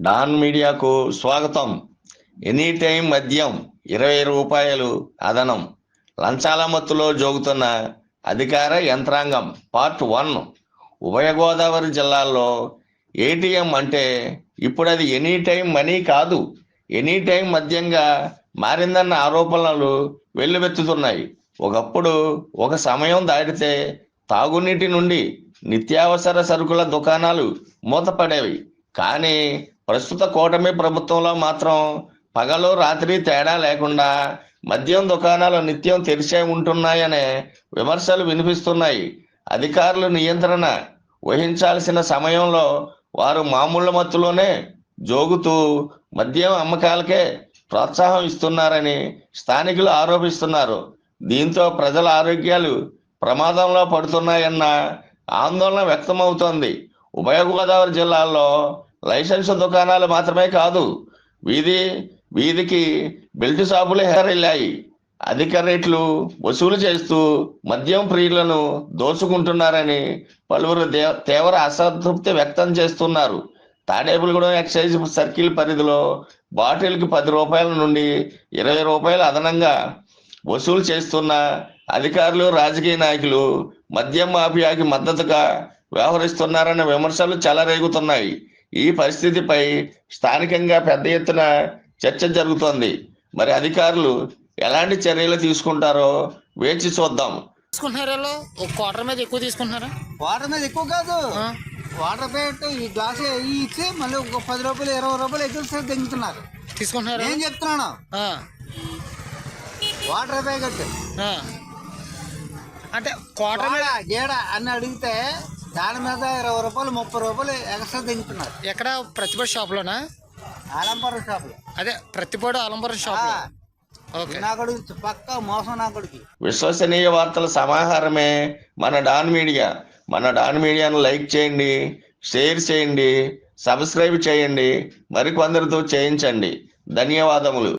Don మీడియాకు స్వాగతం. Any time మద్యం ఇరవై రూపాయలు అదనం. లంచాల మత్తులో జోగుతున్న అధికార యంత్రాంగం పార్ట్ వన్ ఉభయ గోదావరి జిల్లాల్లో ఏటీఎం అంటే ఇప్పుడు అది ఎనీ టైం మనీ కాదు. ఎనీ టైం మద్యంగా మారిందన్న ఆరోపణలు వెల్లువెత్తుతున్నాయి. ఒకప్పుడు ఒక సమయం దాటితే తాగునీటి నుండి నిత్యావసర సరుకుల దుకాణాలు మూతపడేవి. కానీ ప్రస్తుత కూటమి ప్రభుత్వంలో మాత్రం పగలు రాత్రి తేడా లేకుండా మద్యం దుకాణాలు నిత్యం తెరిచే ఉంటున్నాయనే విమర్శలు వినిపిస్తున్నాయి. అధికారులు నియంత్రణ వహించాల్సిన సమయంలో వారు మామూలు మత్తులోనే జోగుతూ మద్యం అమ్మకాలకే ప్రోత్సాహం ఇస్తున్నారని స్థానికులు ఆరోపిస్తున్నారు. దీంతో ప్రజల ఆరోగ్యాలు ప్రమాదంలో పడుతున్నాయన్న ఆందోళన వ్యక్తమవుతోంది. ఉభయ గోదావరి జిల్లాల్లో లైసెన్స్ దుకాణాలు మాత్రమే కాదు వీధి వీధికి బెల్ట్ షాపులు హెరయిల్లాయి అధిక రేట్లు వసూలు చేస్తూ మద్యం ప్రియులను దోచుకుంటున్నారని పలువురు తీవ్ర అసంతృప్తి వ్యక్తం చేస్తున్నారు. తాడేపులగూడెం ఎక్సైజ్ సర్కిల్ పరిధిలో బాటిల్కి పది రూపాయల నుండి ఇరవై రూపాయలు అదనంగా వసూలు చేస్తున్న అధికారులు రాజకీయ నాయకులు మద్యం మాఫియాకి మద్దతుగా వ్యవహరిస్తున్నారనే విమర్శలు చెలరేగుతున్నాయి. ఈ పరిస్థితిపై స్థానికంగా పెద్ద ఎత్తున చర్చ జరుగుతోంది. మరి అధికారులు ఎలాంటి చర్యలు తీసుకుంటారో వేచి చూద్దాం. తీసుకుంటున్నారు ఒక క్వార్టర్ మీద ఎక్కువ తీసుకుంటున్నారా? వాటర్ మీద ఎక్కువ కాదు. వాటర్ ప్యాకెట్ ఈ గ్లాస్ ఇవి ఇచ్చి మళ్ళీ ఒక పది రూపాయలు ఇరవై రూపాయలు ఎక్కువ దింగుతున్నారు తీసుకుంటున్నారా? నేను చెప్తున్నాను? Water packet. అంటే గేడ గేడ అని అడిగితే దాని మీద ఇరవై రూపాయలు ముప్పై రూపాయలు ఎక్స్ట్రా దింగుతున్నారు ఎక్కడ? ప్రతిపడి షాప్లోనా? ఆలంపరం షాపులో. అదే ప్రతిపాడు ఆలంబరం షాప్లో. కొడుకు విశ్వసనీయ వార్తల సమాహారమే మన డాన్ మీడియా. మన డాన్ మీడియాను లైక్ చేయండి షేర్ చేయండి సబ్స్క్రైబ్ చేయండి మరికొందరితో చేయించండి. ధన్యవాదములు.